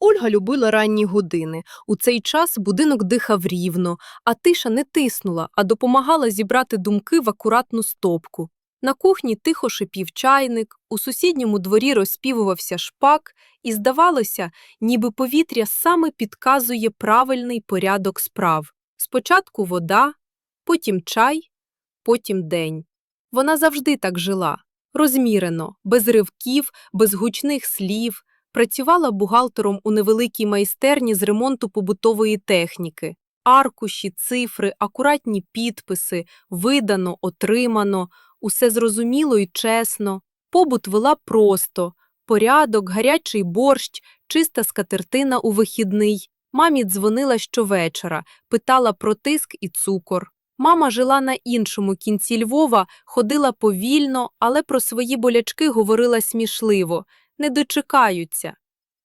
Ольга любила ранні години. У цей час будинок дихав рівно, а тиша не тиснула, а допомагала зібрати думки в акуратну стопку. На кухні тихо шипів чайник, у сусідньому дворі розспівувався шпак, і здавалося, ніби повітря саме підказує правильний порядок справ. Спочатку вода, потім чай, потім день. Вона завжди так жила, розмірено, без ривків, без гучних слів, працювала бухгалтером у невеликій майстерні з ремонту побутової техніки. Аркуші, цифри, акуратні підписи, видано, отримано, усе зрозуміло і чесно. Побут вела просто, порядок, гарячий борщ, чиста скатертина у вихідний. Мамі дзвонила щовечора, питала про тиск і цукор. Мама жила на іншому кінці Львова, ходила повільно, але про свої болячки говорила смішливо не дочекаються.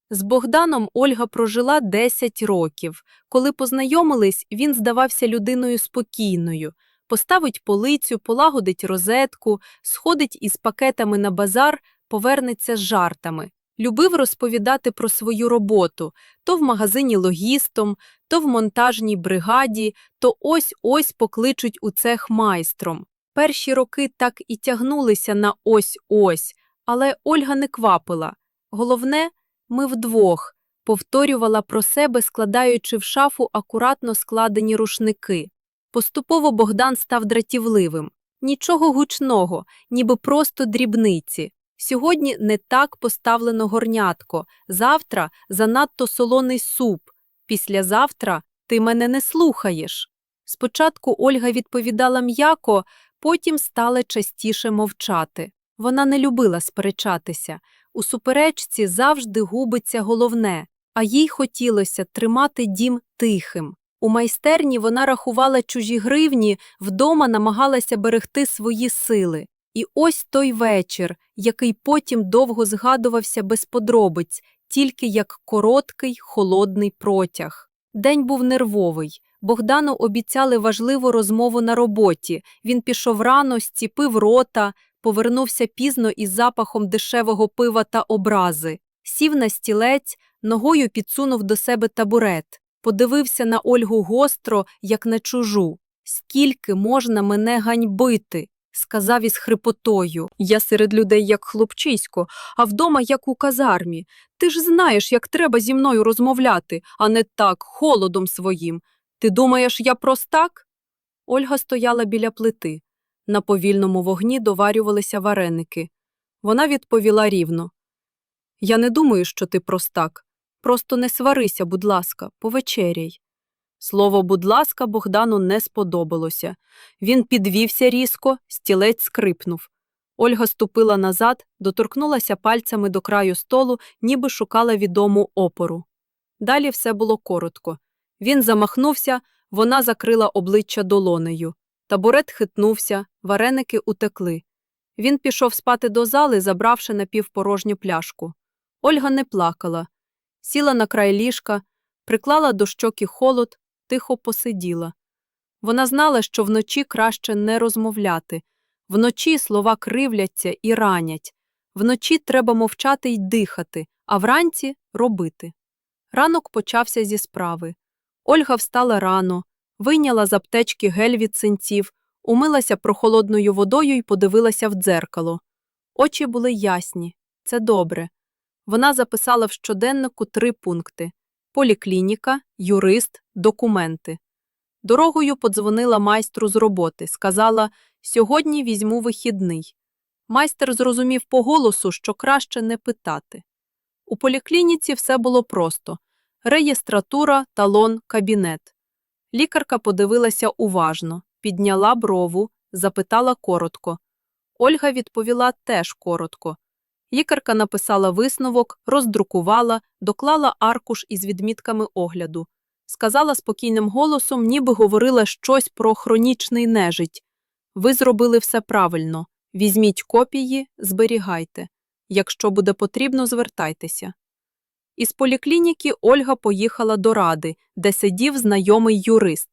З Богданом Ольга прожила 10 років. Коли познайомились, він здавався людиною спокійною. Поставить полицю, полагодить розетку, сходить із пакетами на базар, повернеться з жартами. Любив розповідати про свою роботу то в магазині логістом, то в монтажній бригаді, то ось-ось покличуть у цех майстром. Перші роки так і тягнулися на ось-ось, але Ольга не квапила. Головне, ми вдвох, повторювала про себе, складаючи в шафу акуратно складені рушники. Поступово Богдан став дратівливим. Нічого гучного, ніби просто дрібниці. Сьогодні не так поставлено горнятко, завтра занадто солоний суп, післязавтра ти мене не слухаєш. Спочатку Ольга відповідала м'яко, потім стала частіше мовчати. Вона не любила сперечатися. У суперечці завжди губиться головне, а їй хотілося тримати дім тихим. У майстерні вона рахувала чужі гривні, вдома намагалася берегти свої сили. І ось той вечір, який потім довго згадувався без подробиць, тільки як короткий, холодний протяг. День був нервовий. Богдану обіцяли важливу розмову на роботі. Він пішов рано, стіпив рота, повернувся пізно із запахом дешевого пива та образи, сів на стілець, ногою підсунув до себе табурет, подивився на Ольгу гостро, як на чужу. Скільки можна мене ганьбити? сказав із хрипотою. Я серед людей як хлопчисько, а вдома як у казармі. Ти ж знаєш, як треба зі мною розмовляти, а не так, холодом своїм. Ти думаєш, я простак? Ольга стояла біля плити. На повільному вогні доварювалися вареники. Вона відповіла рівно Я не думаю, що ти простак. Просто не сварися, будь ласка, повечеряй. Слово будь ласка, Богдану не сподобалося. Він підвівся різко, стілець скрипнув. Ольга ступила назад, доторкнулася пальцями до краю столу, ніби шукала відому опору. Далі все було коротко. Він замахнувся, вона закрила обличчя долонею. Табурет хитнувся, вареники утекли. Він пішов спати до зали, забравши напівпорожню пляшку. Ольга не плакала. Сіла на край ліжка, приклала до щоки холод, тихо посиділа. Вона знала, що вночі краще не розмовляти. Вночі слова кривляться і ранять. Вночі треба мовчати й дихати, а вранці робити. Ранок почався зі справи. Ольга встала рано, вийняла з аптечки гель від синців, умилася прохолодною водою і подивилася в дзеркало. Очі були ясні, це добре. Вона записала в щоденнику три пункти поліклініка, юрист, документи. Дорогою подзвонила майстру з роботи, сказала сьогодні візьму вихідний. Майстер зрозумів по голосу, що краще не питати. У поліклініці все було просто реєстратура, талон, кабінет. Лікарка подивилася уважно, підняла брову, запитала коротко. Ольга відповіла теж коротко. Лікарка написала висновок, роздрукувала, доклала аркуш із відмітками огляду. Сказала спокійним голосом, ніби говорила щось про хронічний нежить. Ви зробили все правильно. Візьміть копії, зберігайте. Якщо буде потрібно, звертайтеся. Із поліклініки Ольга поїхала до ради, де сидів знайомий юрист.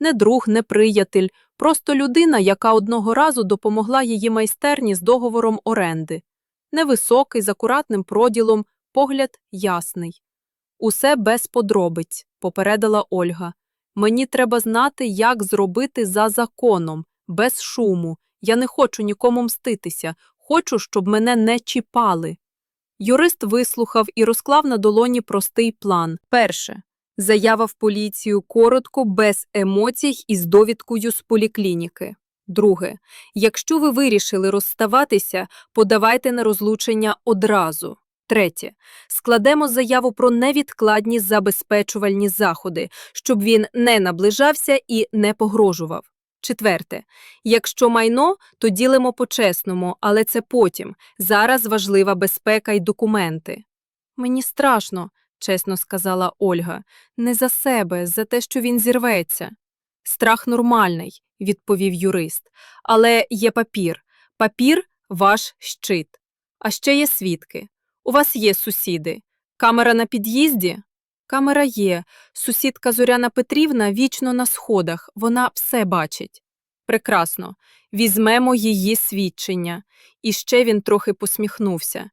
Не друг, не приятель, просто людина, яка одного разу допомогла її майстерні з договором оренди. Невисокий, з акуратним проділом, погляд ясний. Усе без подробиць, попередила Ольга. Мені треба знати, як зробити за законом, без шуму. Я не хочу нікому мститися, хочу, щоб мене не чіпали. Юрист вислухав і розклав на долоні простий план. Перше. Заява в поліцію коротко, без емоцій і з довідкою з поліклініки. Друге. Якщо ви вирішили розставатися, подавайте на розлучення одразу. Третє. Складемо заяву про невідкладні забезпечувальні заходи, щоб він не наближався і не погрожував. Четверте. Якщо майно, то ділимо по-чесному, але це потім. Зараз важлива безпека і документи. Мені страшно, чесно сказала Ольга. Не за себе, за те, що він зірветься. Страх нормальний, відповів юрист. Але є папір. Папір ваш щит. А ще є свідки. У вас є сусіди. Камера на під'їзді? Камера є. Сусідка Зоряна Петрівна вічно на сходах. Вона все бачить. Прекрасно. Візьмемо її свідчення. І ще він трохи посміхнувся.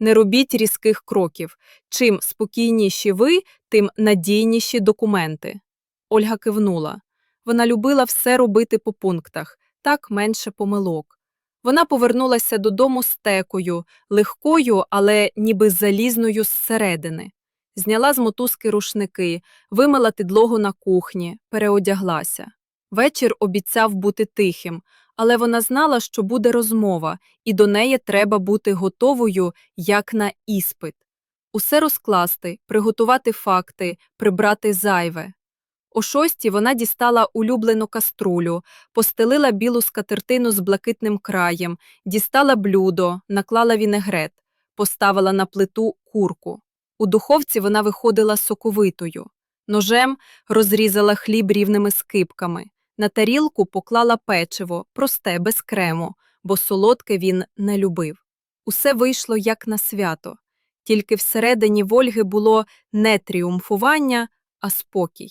Не робіть різких кроків. Чим спокійніші ви, тим надійніші документи. Ольга кивнула. Вона любила все робити по пунктах, так менше помилок. Вона повернулася додому з текою, легкою, але ніби залізною зсередини. Зняла з мотузки рушники, вимила підлогу на кухні, переодяглася. Вечір обіцяв бути тихим, але вона знала, що буде розмова, і до неї треба бути готовою, як на іспит. Усе розкласти, приготувати факти, прибрати зайве. О шостій вона дістала улюблену каструлю, постелила білу скатертину з блакитним краєм, дістала блюдо, наклала вінегрет, поставила на плиту курку. У духовці вона виходила соковитою. Ножем розрізала хліб рівними скипками. На тарілку поклала печиво, просте, без крему, бо солодке він не любив. Усе вийшло як на свято, тільки всередині Вольги було не тріумфування, а спокій.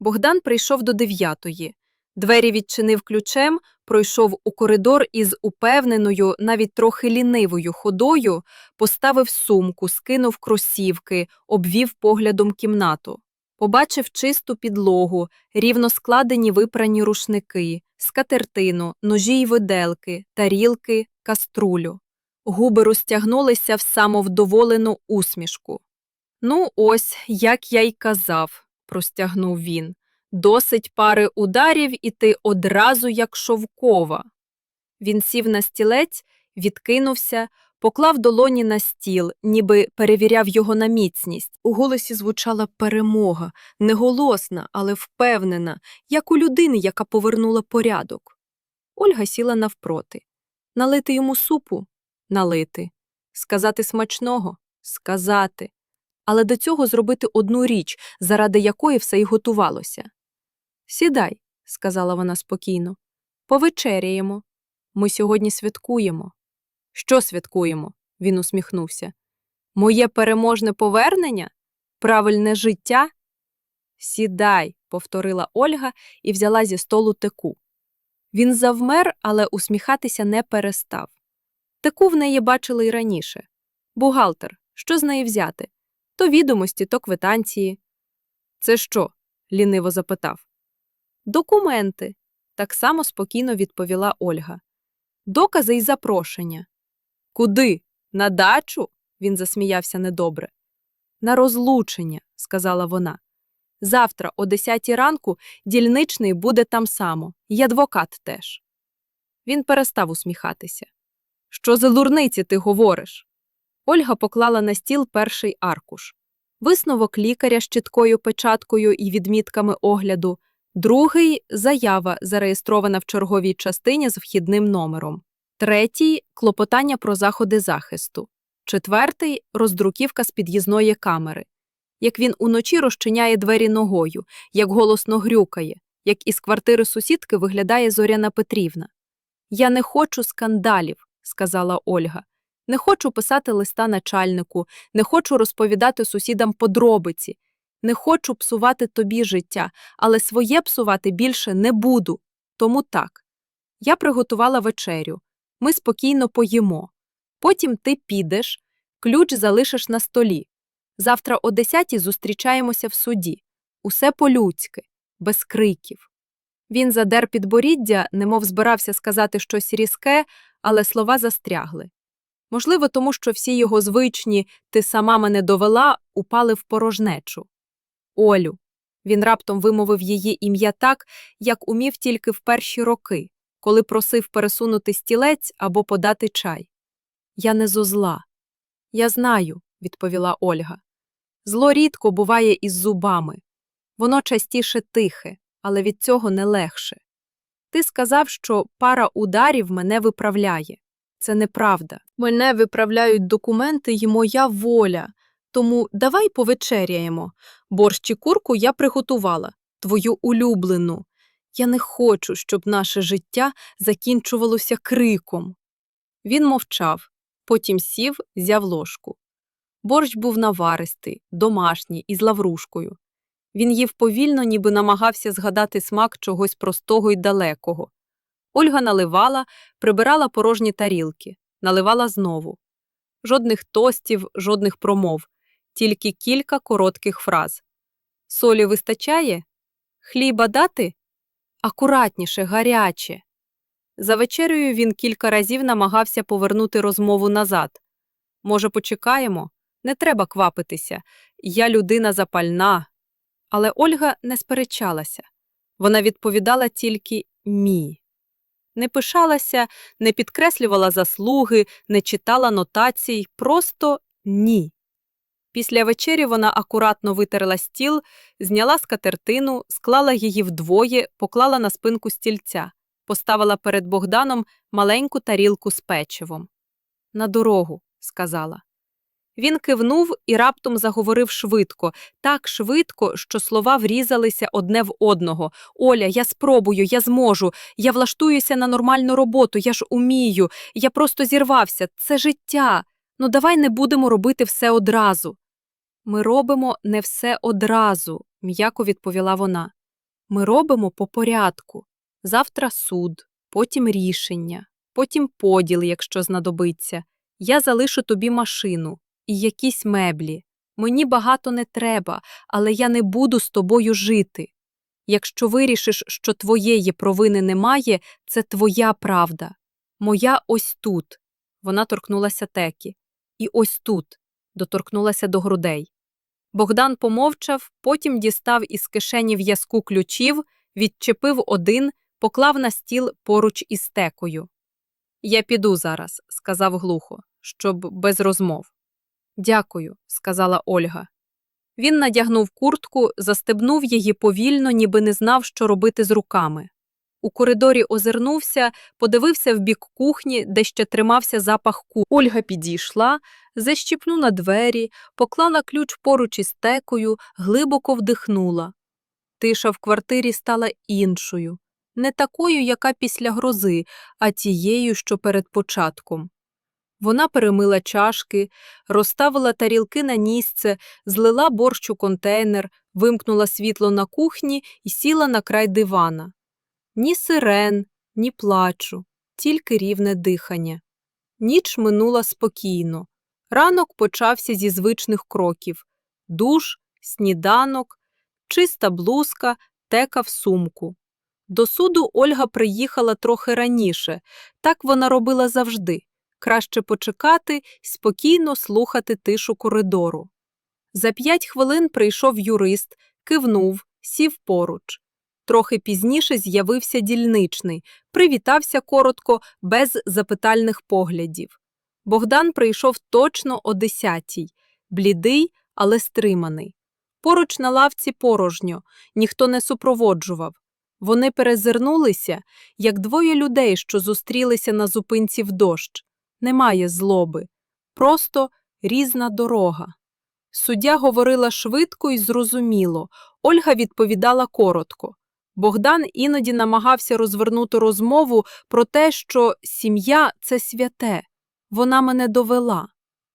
Богдан прийшов до дев'ятої. Двері відчинив ключем, пройшов у коридор із упевненою, навіть трохи лінивою ходою, поставив сумку, скинув кросівки, обвів поглядом кімнату. Побачив чисту підлогу, рівно складені випрані рушники, скатертину, ножі й виделки, тарілки, каструлю. Губи розтягнулися в самовдоволену усмішку. Ну, ось, як я й казав, простягнув він. Досить пари ударів, і ти одразу як шовкова. Він сів на стілець, відкинувся, поклав долоні на стіл, ніби перевіряв його на міцність. У голосі звучала перемога, неголосна, але впевнена, як у людини, яка повернула порядок. Ольга сіла навпроти. Налити йому супу? Налити. Сказати смачного? Сказати. Але до цього зробити одну річ, заради якої все й готувалося. Сідай, сказала вона спокійно. Повечеряємо. Ми сьогодні святкуємо. Що святкуємо? Він усміхнувся. Моє переможне повернення? Правильне життя? Сідай, повторила Ольга і взяла зі столу теку. Він завмер, але усміхатися не перестав. Теку в неї бачили й раніше. Бухгалтер, що з неї взяти? То відомості, то квитанції. Це що? ліниво запитав. Документи, так само спокійно відповіла Ольга. Докази й запрошення. Куди? На дачу? Він засміявся недобре. На розлучення, сказала вона. Завтра, о 10 ранку, дільничний буде там само, і адвокат теж. Він перестав усміхатися. Що за дурниці ти говориш? Ольга поклала на стіл перший аркуш. Висновок лікаря з чіткою печаткою і відмітками огляду. Другий заява, зареєстрована в черговій частині з вхідним номером. Третій клопотання про заходи захисту. Четвертий роздруківка з під'їзної камери. Як він уночі розчиняє двері ногою, як голосно грюкає, як із квартири сусідки виглядає Зоряна Петрівна. Я не хочу скандалів, сказала Ольга. Не хочу писати листа начальнику, не хочу розповідати сусідам подробиці, не хочу псувати тобі життя, але своє псувати більше не буду. Тому так. Я приготувала вечерю. Ми спокійно поїмо. Потім ти підеш, ключ залишиш на столі. Завтра о 10 зустрічаємося в суді. Усе по-людськи, без криків. Він задер підборіддя, немов збирався сказати щось різке, але слова застрягли. Можливо, тому що всі його звичні ти сама мене довела упали в порожнечу. Олю. Він раптом вимовив її ім'я так, як умів тільки в перші роки, коли просив пересунути стілець або подати чай. Я не зо зла. Я знаю, відповіла Ольга. Зло рідко буває із зубами. Воно частіше тихе, але від цього не легше. Ти сказав, що пара ударів мене виправляє. Це неправда. Мене виправляють документи і моя воля. Тому давай повечеряємо. Борщ і курку я приготувала, твою улюблену. Я не хочу, щоб наше життя закінчувалося криком. Він мовчав, потім сів, зяв ложку. Борщ був наваристий, домашній, із лаврушкою. Він їв повільно, ніби намагався згадати смак чогось простого й далекого. Ольга наливала, прибирала порожні тарілки, наливала знову. Жодних тостів, жодних промов, тільки кілька коротких фраз. Солі вистачає? Хліба дати? Акуратніше, гаряче. За вечерею він кілька разів намагався повернути розмову назад. Може, почекаємо? Не треба квапитися. Я людина запальна. Але Ольга не сперечалася. Вона відповідала тільки мі. Не пишалася, не підкреслювала заслуги, не читала нотацій, просто ні. Після вечері вона акуратно витерла стіл, зняла скатертину, склала її вдвоє, поклала на спинку стільця, поставила перед Богданом маленьку тарілку з печивом. На дорогу, сказала. Він кивнув і раптом заговорив швидко, так швидко, що слова врізалися одне в одного. Оля, я спробую, я зможу, я влаштуюся на нормальну роботу, я ж умію, я просто зірвався. Це життя. Ну давай не будемо робити все одразу. Ми робимо не все одразу, м'яко відповіла вона. Ми робимо по порядку. Завтра суд, потім рішення, потім поділ, якщо знадобиться. Я залишу тобі машину і якісь меблі. Мені багато не треба, але я не буду з тобою жити. Якщо вирішиш, що твоєї провини немає, це твоя правда. Моя ось тут. Вона торкнулася текі. І ось тут доторкнулася до грудей. Богдан помовчав, потім дістав із кишені в'язку ключів, відчепив один, поклав на стіл поруч із текою. Я піду зараз, сказав глухо, щоб без розмов. Дякую, сказала Ольга. Він надягнув куртку, застебнув її повільно, ніби не знав, що робити з руками. У коридорі озирнувся, подивився в бік кухні, де ще тримався запах ку. Ольга підійшла, защіпнула двері, поклала ключ поруч із текою, глибоко вдихнула. Тиша в квартирі стала іншою, не такою, яка після грози, а тією, що перед початком. Вона перемила чашки, розставила тарілки на місце, злила борщ у контейнер, вимкнула світло на кухні і сіла на край дивана. Ні сирен, ні плачу, тільки рівне дихання. Ніч минула спокійно. Ранок почався зі звичних кроків душ, сніданок, чиста блузка, тека в сумку. До суду Ольга приїхала трохи раніше, так вона робила завжди краще почекати спокійно слухати тишу коридору. За п'ять хвилин прийшов юрист, кивнув, сів поруч. Трохи пізніше з'явився дільничний, привітався коротко, без запитальних поглядів. Богдан прийшов точно о десятій, блідий, але стриманий. Поруч на лавці порожньо, ніхто не супроводжував. Вони перезирнулися, як двоє людей, що зустрілися на зупинці в дощ. Немає злоби, просто різна дорога. Суддя говорила швидко і зрозуміло, Ольга відповідала коротко. Богдан іноді намагався розвернути розмову про те, що сім'я це святе, вона мене довела.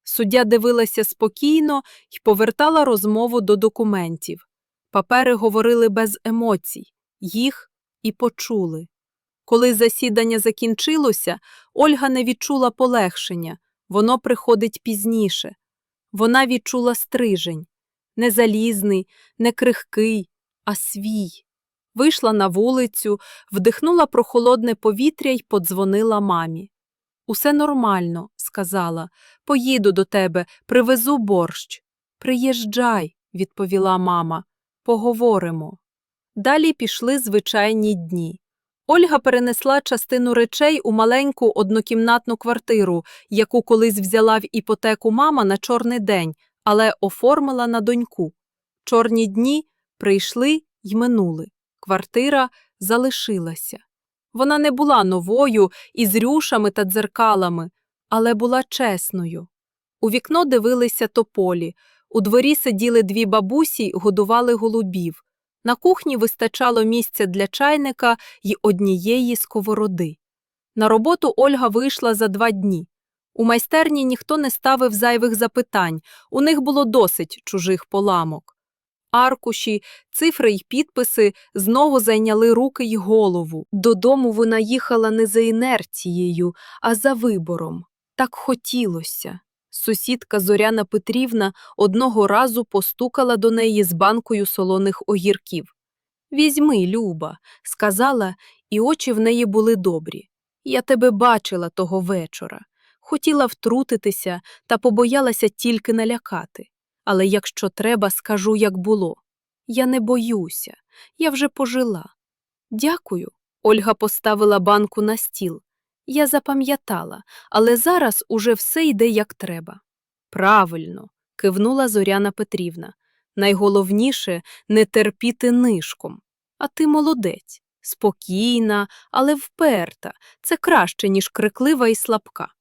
Суддя дивилася спокійно і повертала розмову до документів. Папери говорили без емоцій, їх і почули. Коли засідання закінчилося, Ольга не відчула полегшення, воно приходить пізніше. Вона відчула стрижень. Не залізний, не крихкий, а свій. Вийшла на вулицю, вдихнула прохолодне повітря й подзвонила мамі. Усе нормально, сказала. Поїду до тебе, привезу борщ. Приїжджай, відповіла мама. Поговоримо. Далі пішли звичайні дні. Ольга перенесла частину речей у маленьку однокімнатну квартиру, яку колись взяла в іпотеку мама на чорний день, але оформила на доньку. Чорні дні прийшли й минули. Квартира залишилася. Вона не була новою, із рюшами та дзеркалами, але була чесною. У вікно дивилися тополі, у дворі сиділи дві бабусі й годували голубів. На кухні вистачало місця для чайника й однієї сковороди. На роботу Ольга вийшла за два дні. У майстерні ніхто не ставив зайвих запитань, у них було досить чужих поламок. Аркуші, цифри й підписи знову зайняли руки й голову. Додому вона їхала не за інерцією, а за вибором. Так хотілося. Сусідка Зоряна Петрівна одного разу постукала до неї з банкою солоних огірків. Візьми, Люба, сказала, і очі в неї були добрі. Я тебе бачила того вечора. Хотіла втрутитися та побоялася тільки налякати. Але якщо треба, скажу, як було. Я не боюся, я вже пожила. Дякую. Ольга поставила банку на стіл. Я запам'ятала, але зараз уже все йде як треба. Правильно, кивнула Зоряна Петрівна. Найголовніше не терпіти нишком. А ти молодець, спокійна, але вперта. Це краще, ніж криклива і слабка.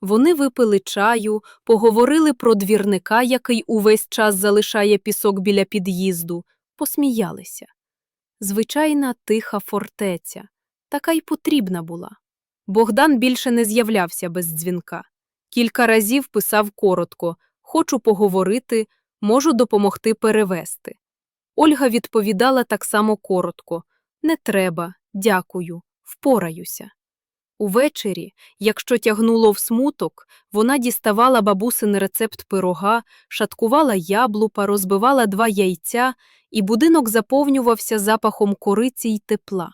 Вони випили чаю, поговорили про двірника, який увесь час залишає пісок біля під'їзду, посміялися. Звичайна тиха фортеця, така й потрібна була. Богдан більше не з'являвся без дзвінка. Кілька разів писав коротко Хочу поговорити, можу допомогти перевести. Ольга відповідала так само коротко Не треба, дякую, впораюся. Увечері, якщо тягнуло в смуток, вона діставала бабусин рецепт пирога, шаткувала яблупа, розбивала два яйця, і будинок заповнювався запахом кориці й тепла.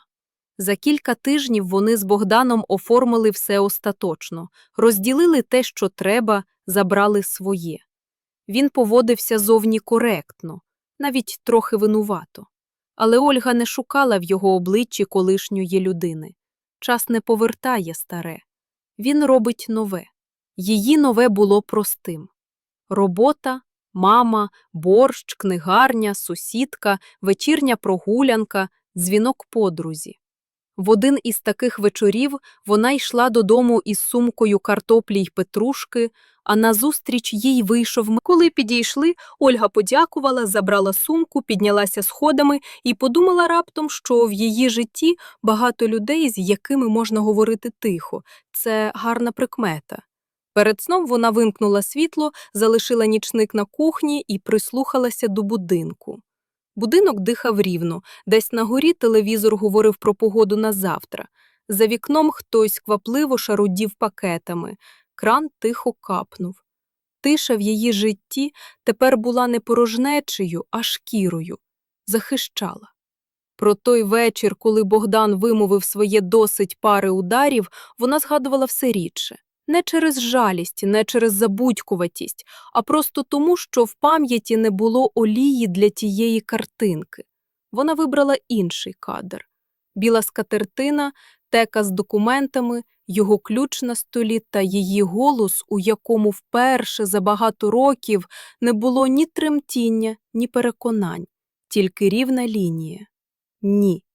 За кілька тижнів вони з Богданом оформили все остаточно, розділили те, що треба, забрали своє. Він поводився зовні коректно, навіть трохи винувато. Але Ольга не шукала в його обличчі колишньої людини. Час не повертає старе. Він робить нове. Її нове було простим. Робота, мама, борщ, книгарня, сусідка, вечірня прогулянка, дзвінок подрузі. В один із таких вечорів вона йшла додому із сумкою картоплі й петрушки, а назустріч їй вийшов Коли підійшли, Ольга подякувала, забрала сумку, піднялася сходами і подумала раптом, що в її житті багато людей, з якими можна говорити тихо. Це гарна прикмета. Перед сном вона вимкнула світло, залишила нічник на кухні і прислухалася до будинку. Будинок дихав рівно, десь на горі телевізор говорив про погоду на завтра. За вікном хтось квапливо шарудів пакетами, кран тихо капнув. Тиша в її житті тепер була не порожнечею, а шкірою, захищала. Про той вечір, коли Богдан вимовив своє досить пари ударів, вона згадувала все рідше. Не через жалість, не через забудькуватість, а просто тому, що в пам'яті не було олії для тієї картинки. Вона вибрала інший кадр. Біла скатертина, тека з документами, його ключ на столі та її голос, у якому вперше за багато років не було ні тремтіння, ні переконань, тільки рівна лінія. Ні.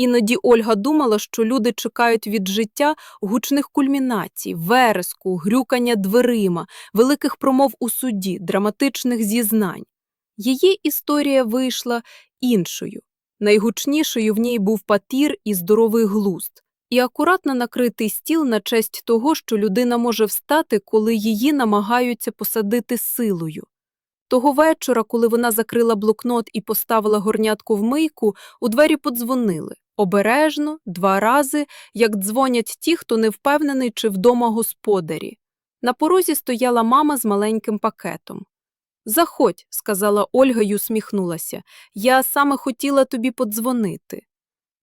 Іноді Ольга думала, що люди чекають від життя гучних кульмінацій, вереску, грюкання дверима, великих промов у суді, драматичних зізнань. Її історія вийшла іншою. Найгучнішою в ній був патір і здоровий глузд, і акуратно накритий стіл на честь того, що людина може встати, коли її намагаються посадити силою. Того вечора, коли вона закрила блокнот і поставила горнятку в мийку, у двері подзвонили. Обережно, два рази, як дзвонять ті, хто не впевнений, чи вдома господарі. На порозі стояла мама з маленьким пакетом. Заходь, сказала Ольга й усміхнулася. Я саме хотіла тобі подзвонити.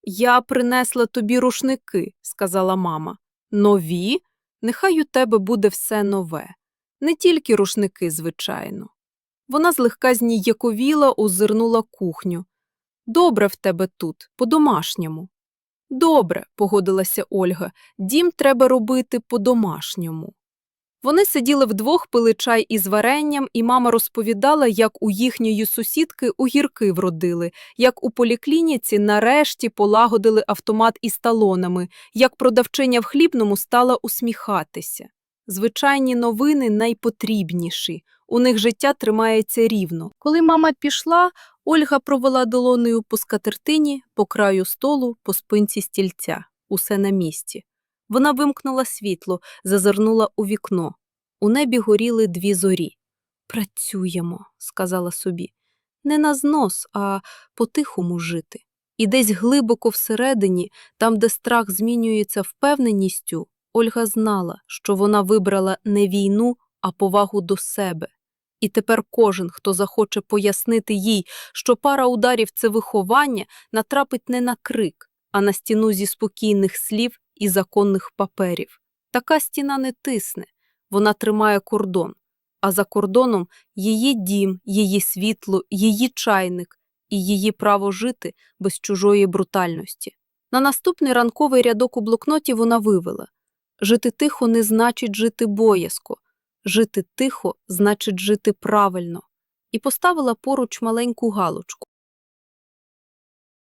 Я принесла тобі рушники, сказала мама. Нові? Нехай у тебе буде все нове. Не тільки рушники, звичайно. Вона злегка зніяковіла, озирнула кухню. Добре в тебе тут, по-домашньому. Добре, погодилася Ольга. Дім треба робити по-домашньому. Вони сиділи вдвох, пили чай із варенням, і мама розповідала, як у їхньої сусідки огірки вродили, як у поліклініці нарешті полагодили автомат із талонами, як продавчиня в хлібному стала усміхатися. Звичайні новини найпотрібніші. У них життя тримається рівно. Коли мама пішла, Ольга провела долонею по скатертині, по краю столу, по спинці стільця. Усе на місці. Вона вимкнула світло, зазирнула у вікно. У небі горіли дві зорі. Працюємо, сказала собі. Не на знос, а по-тихому жити. І десь глибоко всередині, там, де страх змінюється впевненістю, Ольга знала, що вона вибрала не війну, а повагу до себе. І тепер кожен, хто захоче пояснити їй, що пара ударів це виховання, натрапить не на крик, а на стіну зі спокійних слів і законних паперів. Така стіна не тисне, вона тримає кордон, а за кордоном її дім, її світло, її чайник і її право жити без чужої брутальності. На наступний ранковий рядок у блокноті вона вивела жити тихо не значить жити боязко, жити тихо значить жити правильно, і поставила поруч маленьку галочку.